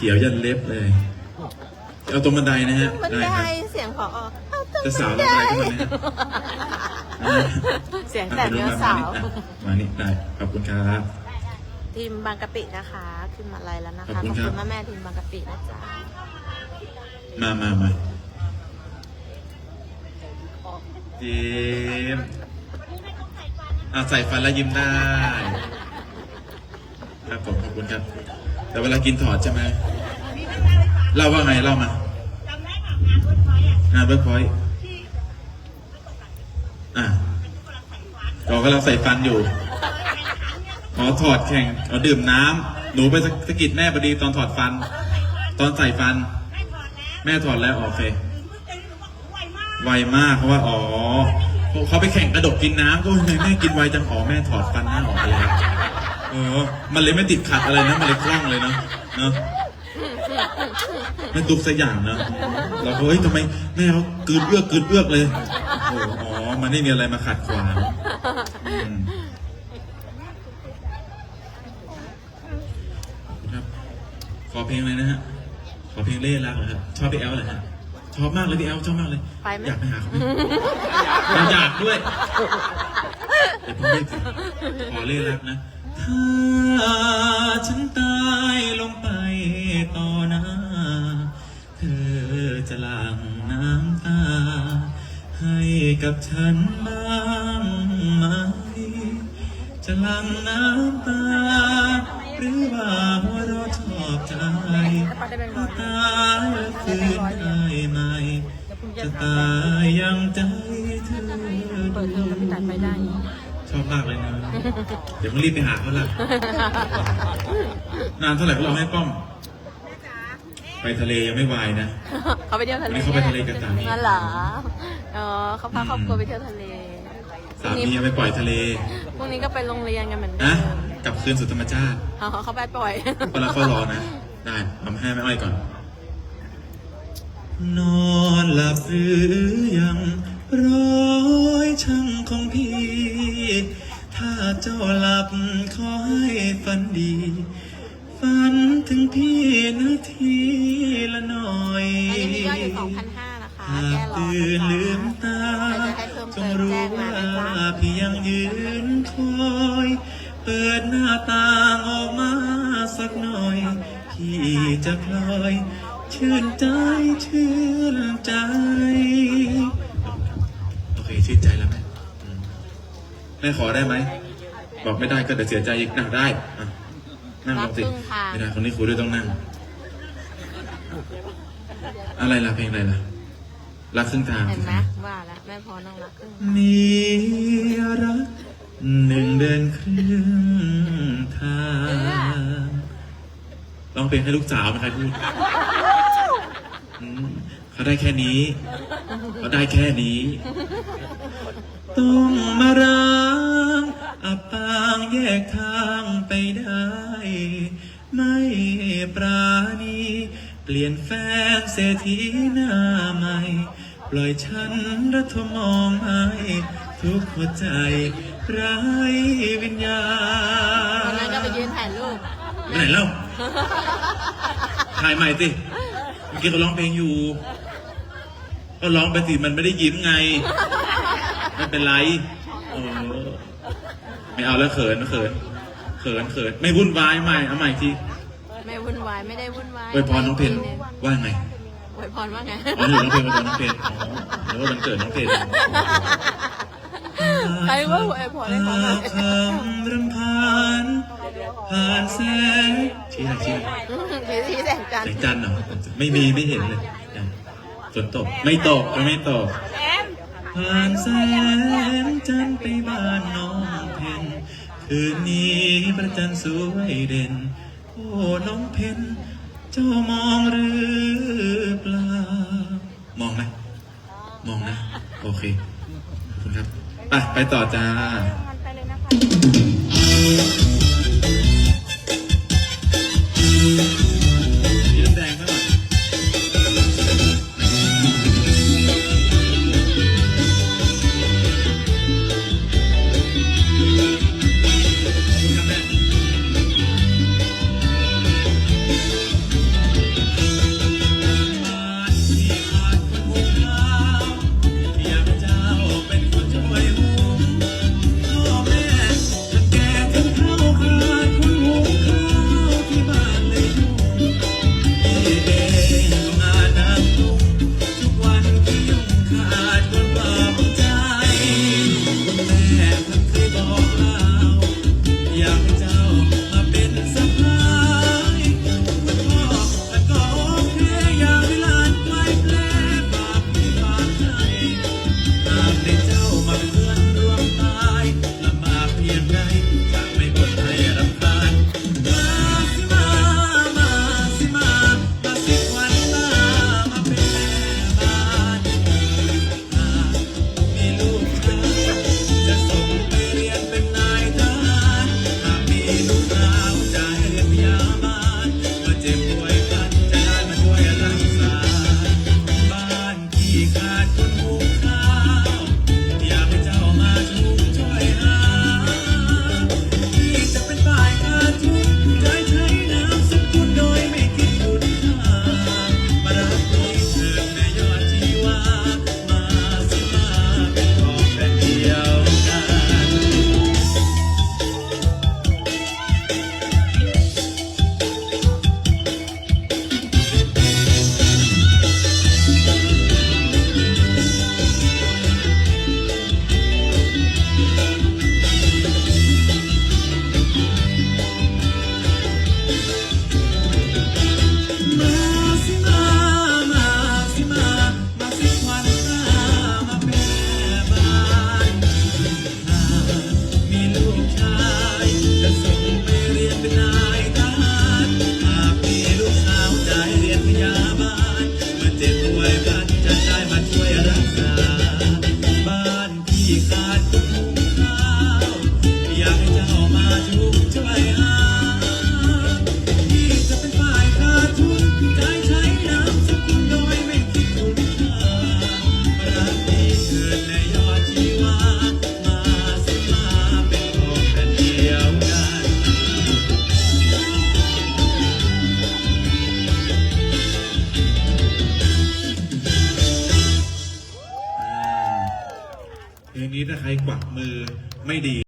ขียวยันเล็บเลย เอาตรงบันไดนะฮะมันได้ได้ครับเสียงพอเอาตรงจะสาวบัเรานไปไดกันไหมฮะเสียงแต่เนื้อสาว มานี่ได้ขอบคุณครับทีมบางกะปินะคะขึ้นมาไลน์แล้วนะคะขอบคุณครับแม่แม่ๆทีมบางกะปินะจ๊ะมามามาเจมส์อะใส่ฟันแล้วยิ้มได้ ครับผมขอบคุณครับ แต่เวลากินถอดใช่ไหมเล่าว่าไงเล่ามาจำได้ค่ะงานเวิร์กพอยต์อะงานเบิร์กพอยต์ที่อะกำลังใส่ฟันเรากำลังใส่ฟันอยู่ขอถอดแข่งเอาดื่มน้ำหนูไปสะสะกิดแม่พอดีตอนถอดฟัน ตอนใส่ฟันไม่ถอดแล้วแม่ถอดแล้วโอเคหรือเพิ่งเจอหนูบอกไวมากไวมากเพราะว่าอ๋อเขาไปแข่งกระดกกินน้ำก็ทำไมแม่กินไวจังอ๋อแม่ถอดฟันหน้าออกไปแล้ว เออ มันเลยไม่ติดขัดอะไรนะ มันเลยคล่องเลยเนาะเนาะไม่ตุกสักอย่างนะเราก็เฮ้ยทำไมแม่เขากลืนเอื้อกกลืนเอื้อกเลยโอ้อ๋อ มันไม่มีอะไรมาขัดขวางอืมครับ ขอเพลงเลยนะฮะ ขอเพลงเล่รักเหรอครับ ชอบพี่แอลเหรอฮะ ชอบมากเลยพี่แอลชอบมากเลย ไปไหม อยากไปหาเขาไหมเราอยากด้วยเดี๋ยวผมเรียกสิขอเล่รักนะ ถ้าฉันตายลงไปต่อหน้า เธอจะหลั่งน้ำตา ให้กับฉันบ้างไหม จะหลั่งน้ำตา หรือว่าหัวเราะชอบใจถ้าตายแล้วฟื้นได้ไหม จะตายอยังใจเธอ เปิดเทอมแล้วพี่ตัดไปได้ ชอบมากเลยนะ เดี๋ยวมึงรีบไปหาเขาละนานเท่าไหร่ก็รอให้ป้อม ไปทะเลยังไม่วายนะ เขาไปเที่ยวทะเลวันนี้เขาไปทะเลกันสามีงั้นเหรอเออเขาพาครอบครัวไปเที่ยวทะเล สามียังไปปล่อยทะเล พรุ่งนี้ก็ไปโรงเรียนกันเหมือนเดินะ มกลับคืนสู่ธรรมชาติเอาเขาไปปล่อย เวลาเขารอนะ ได้เอามาให้แม่อ้อยก่อน นอนหลับหรือยังร้อยช่างของพี่ถ้า เจ้าหลับขอให้ฝันดี ฝันถึงพี่นาทีละหน่อยอันนี้มียอดอยู่2,500นะคะ หาแก้กรอตื่นนะลืมคะตาใครจะให้เพิ่มจเติงมรู้แจ้งมาว่านะจ๊ะพี่ยังยืนคอย เปิดหน้าต่างออกมาสักหน่อย พี่จะพลอย ชื่นใจชื่นใจ โอเคชื่นใจแล้วแม่อืมแม่ขอได้ไหม บอกไม่ได้ก็เดี๋ยวเสียใจอีกนั่งได้อะนั่งลงสิรักครึ่งทางไม่ได้คนนี้คุยด้วยต้องนั่ง อะไรล่ะเพลงอะไรล่ะรักครึ่งทางเห็นไหมว่าแล้วแม่พอน้องรักครึ่งมีรักหนึ่งเดินครึ่งทางร้องเพลงให้ลูกสาวไหมใครพูดอืมเขาได้แค่นี้เขาได้แค่นี้ ต้องมาร้าง อับปางแยกทางไปได้ ไม่ปราณี เปลี่ยนแฟนเศรษฐีหน้าใหม่ ปล่อยฉันรัทมองให้ทุกหัวใจไร้วิญญาตอนนั้นก็ไปยืณนถ่ายรูปไปไหนแล้วถ่ายใหม่สิเมื่อกี้เขาร้องเพลงอยู่ ก็ร้องไปสิมันไม่ได้ยิ้มไง ไม่เป็นไรเออ ไม่เอาแล้วเขินเขินเขินเขินไม่วุ่นวายใหม่เอาใหม่ทีไม่วุ่นวายไม่ได้วุ่นวายอวยพรน้องเพนว่าไงอวยพรว่าไงอ๋อหนูน้องเพนอวยพรน้องเพนอ๋อแล้วว่ามันเกิดน้องเพนใครว่าอวยพรให้เขาหน่อยคำรำพานผ่านแสงชี้อะไรชี้อะไรสีสีแสงจันทแสร์งจันทร์เหรอไม่มีไม่เห็นเลยฝนตกไม่ตกไม่ตก ผ่านแสงจันทร์ไปบ้านน้องเพน คืนนี้พระจันทร์สวยเด่นโอ้น้องเพนเจ้ามองหรือเปล่ามองไหมมองนะ โอเคขอบคุณครับไปไปต่อจ้าไปเลยนะคะ ไม่ดี